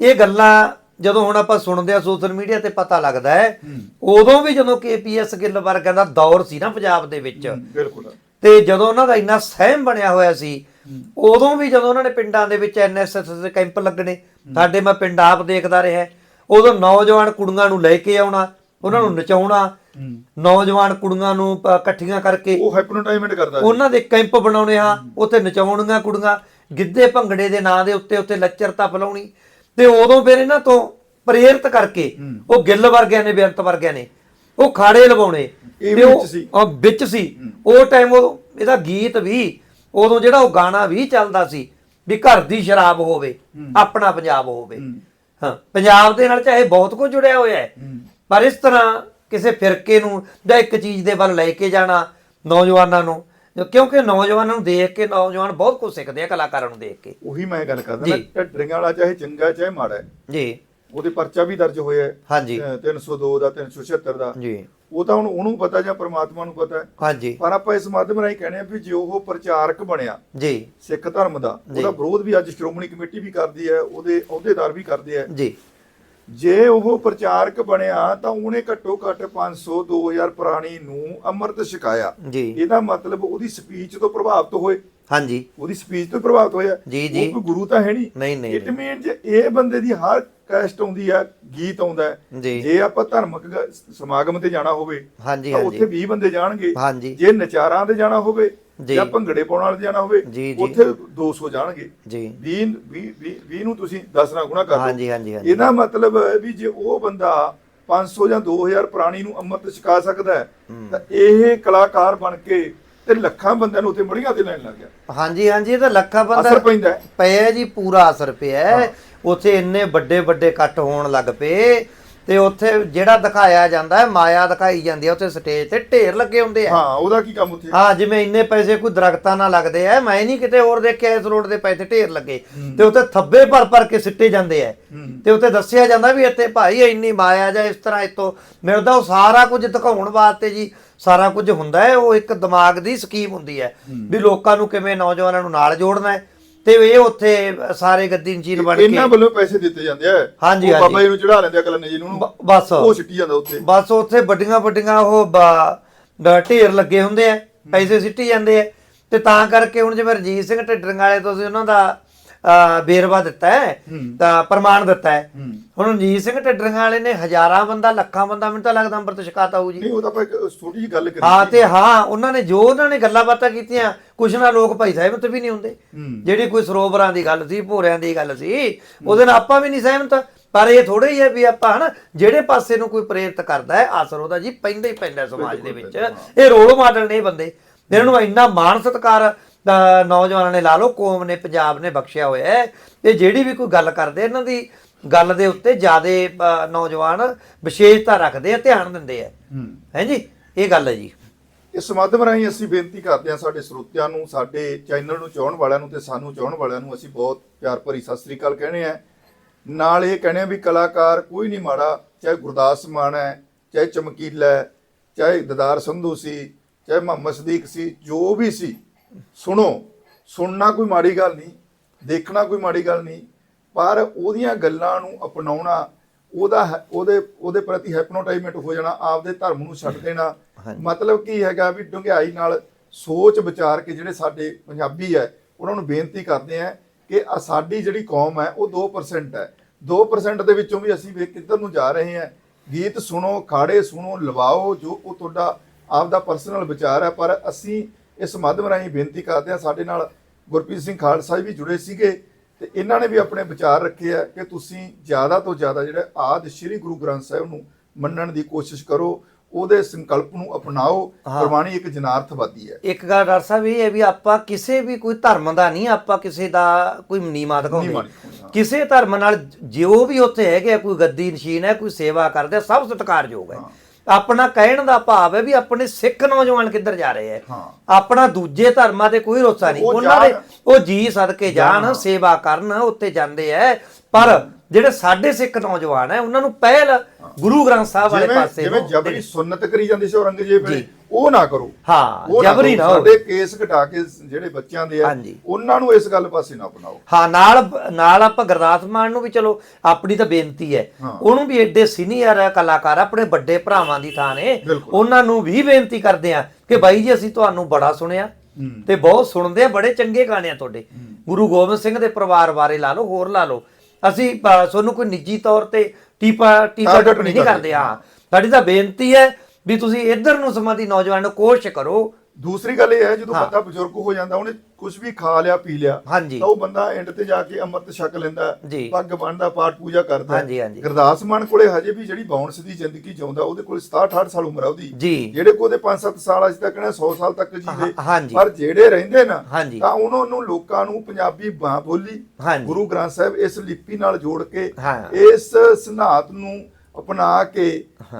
ਇਹ ਗੱਲਾਂ ਜਦੋਂ ਹੁਣ ਆਪਾਂ ਸੁਣਦੇ ਆ ਸੋਸ਼ਲ ਮੀਡੀਆ ਤੇ ਪਤਾ ਲੱਗਦਾ ਹੈ ਉਦੋਂ ਵੀ ਜਦੋਂ ਕੇਪੀਐਸ ਗਿੱਲ ਵਰਗਾਂ ਦਾ ਦੌਰ ਸੀ ਨਾ ਪੰਜਾਬ ਦੇ ਵਿੱਚ। ਬਿਲਕੁਲ। ਤੇ ਜਦੋਂ ਉਹਨਾਂ ਦਾ ਇੰਨਾ ਸਹਿਮ ਬਣਿਆ ਹੋਇਆ ਸੀ ਉਦੋਂ ਵੀ ਜਦੋਂ ਉਹਨਾਂ ਨੇ ਪਿੰਡਾਂ ਦੇ ਵਿੱਚ ਐਨਐਸਐਸ ਦੇ ਕੈਂਪ ਲੱਗਣੇ ਸਾਡੇ ਮੈਂ ਪਿੰਡ ਆਪ ਦੇਖਦਾ ਰਿਹਾ। ਉਦੋਂ ਨੌਜਵਾਨ ਕੁੜੀਆਂ ਨੂੰ ਲੈ ਕੇ ਆਉਣਾ ਉਹਨਾਂ ਨੂੰ ਨਚਾਉਣਾ ਨੌਜਵਾਨ ਕੁੜੀਆਂ ਨੂੰ ਪ- ਇਕੱਠੀਆਂ ਕਰਕੇ ਉਹ ਹਾਈਪਨੋਟਾਈਜ਼ਮੈਂਟ ਕਰਦਾ ਸੀ। ਉਹਨਾਂ ਦੇ ਕੈਂਪ ਬਣਾਉਣੇ ਆ ਉੱਥੇ ਨਚਾਉਣੀਆਂ ਕੁੜੀਆਂ ਗਿੱਧੇ ਭੰਗੜੇ ਦੇ ਨਾਂ ਦੇ ਉੱਤੇ ਉੱਤੇ ਲੱਚਰਤਾ ਫਲਾਉਣੀ ਤੇ ਉਦੋਂ ਫਿਰ ਇਹਨਾਂ ਤੋਂ ਪ੍ਰੇਰਿਤ ਕਰਕੇ ਉਹ ਗਿੱਲ ਵਰਗਿਆਂ ਨੇ ਬੇਅੰਤ ਵਰਗਿਆਂ ਨੇ ਉਹ ਖਾੜੇ ਲਵਾਉਣੇ। ਇਹ ਵੀ ਵਿੱਚ ਸੀ। ਉਹ ਵਿੱਚ ਸੀ। ਉਹ ਟਾਈਮ ਉਹ ਇਹਦਾ ਗੀਤ ਵੀ ਉਦੋਂ ਜਿਹੜਾ ਉਹ ਗਾਣਾ ਵੀ ਚੱਲਦਾ ਸੀ ਵੀ ਘਰ ਦੀ ਸ਼ਰਾਬ ਹੋਵੇ ਆਪਣਾ ਪੰਜਾਬ ਹੋਵੇ। ਹਾਂ। ਪੰਜਾਬ ਦੇ ਨਾਲ ਚਾਹੇ ਬਹੁਤ ਕੁਝ ਜੁੜਿਆ ਹੋਇਆ ਹੈ। ਪਰ ਇਸ ਤਰ੍ਹਾਂ ਕਿਸੇ ਫਿਰਕੇ ਨੂੰ ਜਾਂ ਇੱਕ ਚੀਜ਼ ਦੇ ਵੱਲ ਲੈ ਕੇ ਜਾਣਾ ਨੌਜਵਾਨਾਂ ਨੂੰ ਕਿਉਂਕਿ ਨੌਜਵਾਨਾਂ ਨੂੰ ਦੇਖ ਕੇ ਨੌਜਵਾਨ ਬਹੁਤ ਕੁਝ ਸਿੱਖਦੇ ਆ ਕਲਾਕਾਰਾਂ ਨੂੰ ਦੇਖ ਕੇ। ਉਹੀ ਮੈਂ ਗੱਲ ਕਰਦਾ ਨਾ। ਢੱਡਰੀਆਂ ਵਾਲਾ ਚਾਹੇ ਚੰਗਾ ਚਾਹੇ ਮਾੜਾ ਹੈ। ਜੀ। ਉਹਦੇ ਪਰਚਾ ਵੀ ਦਰਜ ਹੋਇਆ ਹੈ। ਹਾਂਜੀ। ਅਹ 302 ਦਾ 376 ਦਾ। ਜੀ। ਉਹ ਤਾਂ ਹੁਣ ਉਹਨੂੰ ਪਤਾ ਜਾਂ ਪ੍ਰਮਾਤਮਾ ਨੂੰ ਪਤਾ ਹੈ। ਹਾਂਜੀ। ਪਰ ਆਪਾਂ ਇਸ ਮਾਧਿਅਮ ਰਾਹੀਂ ਕਹਿੰਦੇ ਆ ਵੀ ਜੇ ਉਹ ਪ੍ਰਚਾਰਕ ਬਣਿਆ ਜੀ। ਸਿੱਖ ਧਰਮ ਦਾ ਉਹਦਾ ਵਿਰੋਧ ਵੀ ਅੱਜ ਸ਼੍ਰੋਮਣੀ ਕਮੇਟੀ ਵੀ ਕਰਦੀ ਹੈ ਉਹਦੇ ਅਹੁਦੇਦਾਰ ਵੀ ਕਰਦੇ ਆ ਜੀ। ਜੇ ਉਹ ਪ੍ਰਚਾਰਕ ਬਣਿਆ ਤਾਂ ਉਹਨੇ ਘੱਟੋ ਘੱਟ 500 2000 ਪ੍ਰਾਣੀ ਨੂੰ ਅੰਮ੍ਰਿਤ ਛਕਾਇਆ। ਜੀ। ਇਹਦਾ ਮਤਲਬ ਉਹਦੀ ਸਪੀਚ ਤੋਂ ਪ੍ਰਭਾਵਿਤ ਹੋਏ। ਹਾਂਜੀ। ਉਹਦੀ ਸਪੀਚ ਤੋਂ ਪ੍ਰਭਾਵਿਤ ਹੋਇਆ। ਜੀ, ਜੀ। ਉਹ ਕੋਈ ਗੁਰੂ ਤਾਂ ਹੈ ਨਹੀਂ। ਨਹੀਂ, ਨਹੀਂ, ਇਟ ਮੀਨ ਜੇ ਇਹ ਬੰਦੇ ਦੀ ਹਰ ਕੈਸਟ ਆਉਂਦੀ ਆ ਗੀਤ ਆਉਂਦਾ ਹੈ, ਜੀ। ਆਪਾਂ ਧਾਰਮਿਕ ਸਮਾਗਮ ਤੇ ਜਾਣਾ ਹੋਵੇ ਹਾਂਜੀ ਉੱਥੇ 20 ਬੰਦੇ ਜਾਣਗੇ। ਜੇ ਨਚਾਰਾਂ ਤੇ ਜਾਣਾ ਹੋਵੇ ਜੀ। ਭੰਗੜੇ ਪਾਉਣ ਵਾਲੇ ਜਾਣਾ ਹੋਵੇ। ਉੱਥੇ 200 ਜਾਣਗੇ ਜੀ 20 20 20 ਨੂੰ ਤੁਸੀਂ 10 ਨਾਲ ਗੁਣਾ ਕਰ ਦਿਓ ਹਾਂਜੀ ਹਾਂਜੀ ਹਾਂਜੀ ਇਹਦਾ ਮਤਲਬ ਹੈ ਵੀ ਜੇ ਉਹ ਬੰਦਾ 500 ਜਾਂ 2000 ਪ੍ਰਾਣੀ ਨੂੰ ਅੰਮ੍ਰਿਤ ਛਕਾ ਸਕਦਾ ਹੈ ਤਾਂ ਇਹ ਕਲਾਕਾਰ ਬਣ ਕੇ ਤੇ ਲੱਖਾਂ ਬੰਦਿਆਂ ਨੂੰ ਉੱਥੇ ਮੜੀਆਂ ਤੇ ਲੈਣ ਲੱਗ ਗਿਆ ਹਾਂਜੀ ਹਾਂਜੀ ਇਹ ਤਾਂ ਲੱਖਾਂ ਬੰਦਾ ਅਸਰ ਪੈਂਦਾ। ਪਿਆ ਜੀ ਪੂਰਾ ਅਸਰ ਪਿਆ। ਉੱਥੇ ਇੰਨੇ ਵੱਡੇ ਵੱਡੇ ਕੱਟ ਹੋਣ ਲੱਗ ਪਏ ਤੇ ਉੱਥੇ ਜਿਹੜਾ ਦਿਖਾਇਆ ਜਾਂਦਾ ਹੈ ਮਾਇਆ ਦਿਖਾਈ ਜਾਂਦੀ ਹੈ ਉੱਥੇ ਸਟੇਜ ਤੇ ਢੇਰ ਲੱਗੇ ਹੁੰਦੇ ਆ। ਹਾਂ ਉਹਦਾ ਕੀ ਕੰਮ ਉੱਥੇ? ਹਾਂ ਜਿਵੇਂ ਇੰਨੇ ਪੈਸੇ ਕੋਈ ਦਰਖਤਾਂ ਨਾਲ ਲੱਗਦੇ ਆ ਮੈਂ ਨਹੀਂ ਕਿਤੇ ਹੋਰ ਦੇਖਿਆ ਇਸ ਰੋਡ ਦੇ ਪੈਸੇ ਢੇਰ ਲੱਗੇ। ਤੇ ਉੱਥੇ ਥੱਬੇ ਭਰ ਭਰ ਕੇ ਸਿੱਟੇ ਜਾਂਦੇ ਆ। ਤੇ ਉੱਥੇ ਦੱਸਿਆ ਜਾਂਦਾ ਵੀ ਇੱਥੇ ਭਾਈ ਇੰਨੀ ਮਾਇਆ ਜਾਂ ਇਸ ਤਰ੍ਹਾਂ ਇਤੋਂ ਮਿਲਦਾ ਉਹ ਸਾਰਾ ਕੁਝ ਦਿਖਾਉਣ ਵਾਸਤੇ ਜੀ ਸਾਰਾ ਕੁਝ ਹੁੰਦਾ ਹੈ ਉਹ ਇੱਕ ਦਿਮਾਗ ਦੀ ਸਕੀਮ ਹੁੰਦੀ ਹੈ। ਵੀ ਲੋਕਾਂ ਨੂੰ ਕਿਵੇਂ ਨੌਜਵਾਨਾਂ ਨੂੰ ਨਾਲ ਜੋੜਨਾ ਹੈ। ਤੇ ਇਹ ਉੱਥੇ ਸਾਰੇ ਗੱਦੀ ਨਚੀਲ ਬਣ ਕੇ ਇਹਨਾਂ ਵੱਲੋਂ ਪੈਸੇ ਦਿੱਤੇ ਜਾਂਦੇ ਆ। ਹਾਂਜੀ, ਹਾਂਜੀ। ਬਾਬਾ ਜੀ ਨੂੰ ਚੜਾ ਲੈਂਦੇ ਆ ਕਲਨ ਜੀ ਨੂੰ। ਬਸ। ਉਹ ਸਿੱਟੀ ਜਾਂਦਾ ਉੱਥੇ। ਬਸ ਉੱਥੇ ਵੱਡੀਆਂ ਵੱਡੀਆਂ ਉਹ ਢੇਰ ਲੱਗੇ ਹੁੰਦੇ ਆ। ਪੈਸੇ ਸਿੱਟੀ ਜਾਂਦੇ ਆ। ਤੇ ਤਾਂ ਕਰਕੇ ਹੁਣ ਜਿਵੇਂ ਰਜੀਤ ਸਿੰਘ ਢਿੱਡਰਾਂ ਵਾਲੇ ਤੁਸੀਂ ਉਹਨਾਂ ਦਾ ਵੇਰਵਾ ਦਿੱਤਾ ਹੈ ਤਾਂ ਪ੍ਰਮਾਣ ਦਿੱਤਾ ਹੈ। ਹੁਣ ਰਣਜੀਤ ਸਿੰਘ ਢਿੱਡਰਾਂ ਵਾਲੇ ਨੇ ਹਜ਼ਾਰਾਂ ਬੰਦਾ ਲੱਖਾਂ ਬੰਦਾ ਮੈਨੂੰ ਤਾਂ ਲੱਗਦਾ ਅੰਮ੍ਰਿਤ ਛਕਾਤਾ ਹੋਊ ਜੀ। ਨਹੀਂ ਉਹ ਤਾਂ ਆਪਾਂ ਇੱਕ ਛੋਟੀ ਜਿਹੀ ਗੱਲ ਕਰੀ ਹਾਂ ਤੇ ਹਾਂ ਉਹਨਾਂ ਨੇ ਜੋ ਉਹਨਾਂ ਨੇ ਗੱਲਾਂ ਬਾਤਾਂ ਕੀਤੀਆਂ ਕੁਛ ਨਾ ਲੋਕ ਭਾਈ ਸਾਹਿਬ ਵੀ ਨਹੀਂ ਹੁੰਦੇ। ਜਿਹੜੀ ਕੋਈ ਸਰੋਵਰਾਂ ਦੀ ਗੱਲ ਸੀ ਭੋਰਿਆਂ ਦੀ ਗੱਲ ਸੀ ਉਹਦੇ ਨਾਲ ਆਪਾਂ ਵੀ ਨਹੀਂ ਸਹਿਮਤ। ਪਰ ਇਹ ਥੋੜਾ ਹੀ ਹੈ ਵੀ ਆਪਾਂ ਹਨਾ ਜਿਹੜੇ ਪਾਸੇ ਨੂੰ ਕੋਈ ਪ੍ਰੇਰਿਤ ਕਰਦਾ ਹੈ ਅਸਰ ਉਹਦਾ ਜੀ ਪੈਂਦਾ ਹੀ ਪੈਂਦਾ ਸਮਾਜ ਦੇ ਵਿੱਚ। ਇਹ ਰੋਲ ਮਾਡਲ ਨੇ ਬੰਦੇ। ਇਹਨਾਂ ਨੂੰ ਇੰਨਾ ਮਾਣ ਸਤਿਕਾਰ ਦਾ ਨੌਜਵਾਨਾਂ ਨੇ ਲਾ ਲਓ ਕੌਮ ਨੇ ਪੰਜਾਬ ਨੇ ਬਖਸ਼ਿਆ ਹੋਇਆ ਹੈ। ਤੇ ਜਿਹੜੀ ਵੀ ਕੋਈ ਗੱਲ ਕਰਦੇ ਇਹਨਾਂ ਦੀ ਗੱਲ ਦੇ ਉੱਤੇ ਜ਼ਿਆਦਾ ਨੌਜਵਾਨ ਵਿਸ਼ੇਸ਼ਤਾ ਰੱਖਦੇ ਆ ਧਿਆਨ ਦਿੰਦੇ ਆ। ਹੂੰ। ਹੈ ਜੀ? ਇਹ ਗੱਲ ਹੈ ਜੀ। ਇਸ ਮਾਧਿਅਮ ਰਾਹੀਂ ਅਸੀਂ ਬੇਨਤੀ ਕਰਦੇ ਹਾਂ ਸਾਡੇ ਸਰੋਤਿਆਂ ਨੂੰ ਸਾਡੇ ਚੈਨਲ ਨੂੰ ਚਾਹਣ ਵਾਲਿਆਂ ਨੂੰ ਤੇ ਸਾਨੂੰ ਚਾਹਣ ਵਾਲਿਆਂ ਨੂੰ ਅਸੀਂ ਬਹੁਤ ਪਿਆਰ ਭਰੀ ਸਤਿ ਸ੍ਰੀ ਅਕਾਲ ਕਹਿੰਦੇ ਆ। ਨਾਲ ਇਹ ਕਹਿੰਦੇ ਆ ਵੀ ਕਲਾਕਾਰ ਕੋਈ ਨਹੀਂ ਮਾੜਾ ਚਾਹੇ ਗੁਰਦਾਸ ਮਾਨ ਹੈ ਚਾਹੇ ਚਮਕੀਲਾ ਹੈ ਚਾਹੇ ਦਦਾਰ ਸੰਧੂ ਸੀ ਚਾਹੇ ਮੁਹੰਮਦ ਸਦੀਕ ਸੀ ਜੋ ਵੀ ਸੀ ਸੁਣੋ ਸੁਣਨਾ ਕੋਈ ਮਾੜੀ ਗੱਲ ਨਹੀਂ ਦੇਖਣਾ ਕੋਈ ਮਾੜੀ ਗੱਲ ਨਹੀਂ ਪਰ ਉਹਦੀਆਂ ਗੱਲਾਂ ਨੂੰ ਅਪਣਾਉਣਾ ਉਹਦਾ ਉਹਦੇ ਉਹਦੇ ਪ੍ਰਤੀ ਹੈਪਨੋਟਾਈਜ਼ਮੈਂਟ ਹੋ ਜਾਣਾ ਆਪਦੇ ਧਰਮ ਨੂੰ ਛੱਡ ਦੇਣਾ ਮਤਲਬ ਕੀ ਹੈਗਾ ਵੀ ਡੁੰਗਿਆਈ ਨਾਲ ਸੋਚ ਵਿਚਾਰ ਕੇ ਜਿਹੜੇ ਸਾਡੇ ਪੰਜਾਬੀ ਹੈ ਉਹਨਾਂ ਨੂੰ ਬੇਨਤੀ ਕਰਦੇ ਆ ਕਿ ਸਾਡੀ ਜਿਹੜੀ ਕੌਮ ਹੈ ਉਹ 2% ਹੈ। 2% ਦੇ ਵਿੱਚੋਂ ਵੀ ਅਸੀਂ ਕਿੱਧਰ ਨੂੰ ਜਾ ਰਹੇ ਹਾਂ ਗੀਤ ਸੁਣੋ ਖਾੜੇ ਸੁਣੋ ਲਵਾਓ ਜੋ ਉਹ ਤੁਹਾਡਾ ਆਪਦਾ ਪਰਸਨਲ ਵਿਚਾਰ ਹੈ ਪਰ ਅਸੀਂ ਇਸ ਮਾਧਿਅਮ ਰਾਹੀਂ ਬੇਨਤੀ ਕਰਦੇ ਹਾਂ ਸਾਡੇ ਨਾਲ ਗੁਰਪ੍ਰੀਤ ਸਿੰਘ ਖਾਲਸਾ ਜੀ ਵੀ ਜੁੜੇ ਸੀਗੇ ਤੇ ਇਹਨਾਂ ਨੇ ਵੀ ਆਪਣੇ ਵਿਚਾਰ ਰੱਖੇ ਆ ਕਿ ਤੁਸੀਂ ਜ਼ਿਆਦਾ ਤੋਂ ਜ਼ਿਆਦਾ ਜਿਹੜਾ ਆਦ ਸ੍ਰੀ ਗੁਰੂ ਗ੍ਰੰਥ ਸਾਹਿਬ ਨੂੰ ਮੰਨਣ ਦੀ ਕੋਸ਼ਿਸ਼ ਕਰੋ ਉਹਦੇ ਸੰਕਲਪ ਨੂੰ ਅਪਣਾਓ। ਗੁਰਬਾਣੀ ਇੱਕ ਜਨਾਰਥਵਾਦੀ ਹੈ ਇੱਕ ਗੱਲ ਡਾਕਟਰ ਸਾਹਿਬ ਇਹ ਹੈ ਵੀ ਆਪਾਂ ਕਿਸੇ ਵੀ ਕੋਈ ਧਰਮ ਦਾ ਨਹੀਂ ਆਪਾਂ ਕਿਸੇ ਦਾ ਕੋਈ ਨੀਮਾ ਨੀਵਾਂ ਦਿਖਾਉਂਦੇ ਨਹੀਂ ਦਿਖਾਉਂਦੇ, ਹਾਂ। ਕਿਸੇ ਧਰਮ ਨਾਲ ਜੋ ਵੀ ਉੱਥੇ ਹੈਗੇ ਆ, ਕੋਈ ਗੱਦੀ ਨਸ਼ੀਨ ਹੈ ਕੋਈ ਸੇਵਾ ਕਰਦੇ ਆ, ਸਭ ਸਤਿਕਾਰਯੋਗ ਹਾਂ। ਆਪਣਾ ਕਹਿਣ ਦਾ ਭਾਵ ਹੈ ਵੀ ਆਪਣੇ ਸਿੱਖ ਨੌਜਵਾਨ ਕਿੱਧਰ ਜਾ ਰਹੇ ਹੈ। ਆਪਣਾ ਦੂਜੇ ਧਰਮਾਂ ਤੇ ਕੋਈ ਰੋਸਾ ਨਹੀਂ ਉਹ ਉਹਨਾਂ ਦੇ। ਉਹ ਜੀ ਸਦਕੇ ਜਾਣ। ਸੇਵਾ ਕਰਨ ਉੱਥੇ ਜਾਂਦੇ ਐ ਪਰ ਜਿਹੜੇ ਸਾਡੇ ਸਿੱਖ ਨੌਜਵਾਨ ਹੈ ਉਹਨਾਂ ਨੂੰ ਪਹਿਲ ਗੁਰੂ ਗ੍ਰੰਥ ਸਾਹਿਬ ਵਾਲੇ ਪਾਸੇ ਜਿਵੇਂ ਜਬਰੀ ਸੁਨਨਤ ਕਰੀ ਜਾਂਦੀ ਸੀ ਔਰੰਗਜ਼ੇਬ ਨੇ। ਉਹ ਨਾ ਕਰੋ ਹਾਂ, ਜਬਰੀ। ਨਾ। ਸਾਡੇ ਕੇਸ ਘਟਾ ਕੇ ਜਿਹੜੇ ਬੱਚਿਆਂ ਦੇ ਆ। ਉਹਨਾਂ ਨੂੰ ਇਸ ਗੱਲ ਪਾਸੇ ਨਾ ਅਪਣਾਓ ਹਾਂ ਨਾਲ ਨਾਲ ਆਪਾਂ ਗੁਰਦਾਸ ਮਾਨ ਨੂੰ ਵੀ ਚਲੋ ਆਪਣੀ ਤਾਂ ਬੇਨਤੀ ਹੈ। ਉਹਨੂੰ ਵੀ ਐਡੇ ਸੀਨੀਅਰ ਕਲਾਕਾਰ ਆਪਣੇ ਵੱਡੇ ਭਰਾਵਾਂ ਦੀ ਥਾਂ ਨੇ। ਉਹਨਾਂ ਨੂੰ ਵੀ ਬੇਨਤੀ ਕਰਦੇ ਆ ਕਿ ਬਾਈ ਜੀ ਅਸੀਂ ਤੁਹਾਨੂੰ ਬੜਾ ਸੁਣਿਆ। ਤੇ ਬਹੁਤ ਸੁਣਦੇ ਆ ਬੜੇ ਚੰਗੇ ਗਾਣੇ ਆ ਤੁਹਾਡੇ ਗੁਰੂ ਗੋਬਿੰਦ ਸਿੰਘ ਦੇ ਪਰਿਵਾਰ ਬਾਰੇ ਲਾ ਲਓ ਹੋਰ ਲਾ ਲਓ ਅਸੀਂ ਤੁਹਾਨੂੰ ਕੋਈ ਨਿੱਜੀ ਤੌਰ ਤੇ ਟੀਪਾ ਟੀਪਾ Target ਟੱਪ ਨਹੀਂ। ਕਰਦੇ ਹਾਂ ਸਾਡੀ ਤਾਂ ਬੇਨਤੀ ਹੈ ਵੀ ਤੁਸੀਂ ਇੱਧਰ ਨੂੰ ਸਮਾਂ ਦੀ ਨੌਜਵਾਨ ਨੂੰ ਕੋਸ਼ਿਸ਼ ਕਰੋ ਦੂਸਰੀ ਗੱਲ ਇਹ ਹੈ ਜਦੋਂ। ਬੰਦਾ ਬਜ਼ੁਰਗ ਹੋ ਜਾਂਦਾ ਉਹਨੇ ਕੁਝ ਵੀ ਖਾ ਲਿਆ ਪੀ ਲਿਆ ਹਾਂਜੀ। ਤਾਂ ਉਹ ਬੰਦਾ ਐਂਡ ਤੇ ਜਾ ਕੇ ਅੰਮ੍ਰਿਤ ਛਕ ਲੈਂਦਾ ਜੀ। ਪੱਗ ਬੰਨਦਾ ਪਾਠ ਪੂਜਾ ਕਰਦਾ ਹਾਂਜੀ, ਹਾਂਜੀ। ਗੁਰਦਾਸ ਮਾਨ ਕੋਲੇ ਹਜੇ ਵੀ ਜਿਹੜੀ ਬਾਉਂਸ ਦੀ ਜ਼ਿੰਦਗੀ ਜਿਉਂਦਾ ਉਹਦੇ ਕੋਲ 67 68 ਸਾਲ ਉਮਰ ਆ ਉਹਦੀ ਜੀ। ਜਿਹੜੇ ਕੋਲ 5-7 ਸਾਲ ਅਜੇ ਤੱਕ ਨੇ 100 ਸਾਲ ਤੱਕ ਜੀਵੇ ਹਾਂ- ਹਾਂਜੀ। ਪਰ ਜਿਹੜੇ ਰਹਿੰਦੇ ਨਾ ਹਾਂਜੀ। ਤਾਂ ਉਹਨਾਂ ਨੂੰ ਲੋਕਾਂ ਨੂੰ ਪੰਜਾਬੀ ਬਾਂ ਬੋਲੀ ਹਾਂਜੀ। ਗੁਰੂ ਗ੍ਰੰਥ ਸਾਹਿਬ ਇਸ ਲਿਪੀ ਨਾਲ ਜੋੜ ਕੇ ਹਾਂ। ਇਸ ਸਿਧਾਂਤ ਨੂੰ ਅਪਣਾ ਕੇ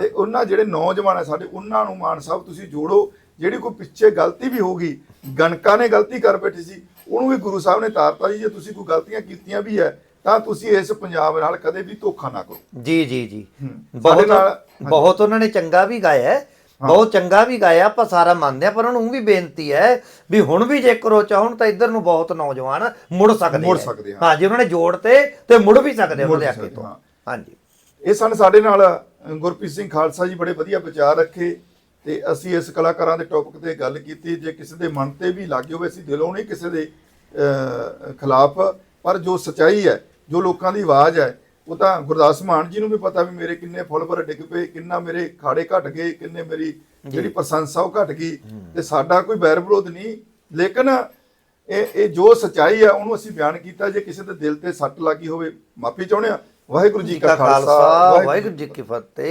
ਤੇ ਉਹਨਾਂ ਜਿਹੜੇ ਨੌਜਵਾਨ ਆ ਸਾਡੇ ਉਹਨਾਂ ਨੂੰ ਮਾਨ ਸਾਹਿਬ ਤੁਸੀਂ ਜੋੜੋ ਜਿਹੜੀ ਕੋਈ ਪਿੱਛੇ ਗਲਤੀ ਵੀ ਹੋਗੀ ਗਣਕਾਂ ਨੇ ਗਲਤੀ ਕਰ ਬੈਠੀ ਸੀ ਉਹਨੂੰ ਵੀ ਗੁਰੂ ਸਾਹਿਬ ਨੇ ਤਾਰਤਾ ਜੀ ਜੇ ਤੁਸੀਂ ਕੋਈ ਗਲਤੀਆਂ ਕੀਤੀਆਂ ਵੀ ਹੈ ਤਾਂ ਤੁਸੀਂ ਇਸ ਪੰਜਾਬ ਨਾਲ ਕਦੇ ਵੀ ਧੋਖਾ ਨਾ ਕਰੋ ਜੀ ਜੀ ਜੀ ਹੂੰ। ਬਹੁਤ ਬਹੁਤ ਉਹਨਾਂ ਨੇ ਚੰਗਾ ਵੀ ਗਾਇਆ ਹੈ ਬਹੁਤ ਚੰਗਾ ਵੀ ਗਾਇਆ ਆਪਾਂ ਸਾਰਾ ਮੰਨਦੇ ਆ ਪਰ ਉਹਨਾਂ ਵੀ ਬੇਨਤੀ ਹੈ ਵੀ ਹੁਣ ਵੀ ਜੇਕਰ ਉਹ ਚਾਹਣ ਤਾਂ ਇੱਧਰ ਨੂੰ ਬਹੁਤ ਨੌਜਵਾਨ ਮੁੜ ਸਕਦੇ ਮੁੜ ਹੈ। ਸਕਦੇ, ਹਾਂ। ਹਾਂ ਜੇ ਉਹਨਾਂ ਨੇ ਜੋੜ ਤੇ ਤੇ ਮੁੜ ਵੀ ਸਕਦੇ ਮੁੜ ਉਹਨਾਂ ਦੇ ਵੀ ਅੱਗੇ ਸਕਦੇ, ਤੋਂ ਹਾਂ। ਹਾਂਜੀ ਇਹ ਸਨ ਸਾਡੇ ਨਾਲ ਗੁਰਪ੍ਰੀਤ ਸਿੰਘ ਖਾਲਸਾ ਜੀ ਬੜੇ ਵਧੀਆ ਵਿਚਾਰ ਰੱਖੇ ਤੇ ਅਸੀਂ ਇਸ ਕਲਾਕਾਰਾਂ ਦੇ ਟੌਪਿਕ ਤੇ ਗੱਲ ਕੀਤੀ ਜੇ ਕਿਸੇ ਦੇ ਮਨ ਤੇ ਵੀ ਲੱਗੇ ਹੋਵੇ ਅਸੀਂ ਦਿਲੋਂ ਨਹੀਂ ਕਿਸੇ ਦੇ ਖਿਲਾਫ ਪਰ ਜੋ ਸਚਾਈ ਹੈ ਜੋ ਲੋਕਾਂ ਦੀ ਆਵਾਜ਼ ਹੈ ਉਹ ਤਾਂ ਗੁਰਦਾਸ ਮਾਨ ਜੀ ਨੂੰ ਵੀ ਪਤਾ ਵੀ ਮੇਰੇ ਕਿੰਨੇ ਫੁੱਲ ਪਰ ਡਿੱਗ ਪਏ ਕਿੰਨਾ ਮੇਰੇ ਖਾੜੇ ਘਟ ਗਏ ਕਿੰਨੇ ਮੇਰੀ ਜਿਹੜੀ ਪ੍ਰਸ਼ੰਸਾ ਉਹ ਘਟ ਗਈ ਤੇ ਸਾਡਾ ਕੋਈ ਬੈਰ ਵਿਰੋਧ ਨਹੀਂ। ਲੇਕਿਨ ਇਹ ਇਹ ਜੋ ਸਚਾਈ ਹੈ ਉਹਨੂੰ ਅਸੀਂ ਬਿਆਨ ਕੀਤਾ ਜੇ ਕਿਸੇ ਦੇ ਦਿਲ ਤੇ ਸੱਟ ਲੱਗੀ ਹੋਵੇ ਮਾਫੀ ਚਾਹੁੰਦੇ ਆ। ਵਾਹਿਗੁਰੂ ਜੀ ਕਾ ਖਾਲਸਾ ਵਾਹਿਗੁਰੂ ਜੀ ਕੀ ਫਤਿਹ।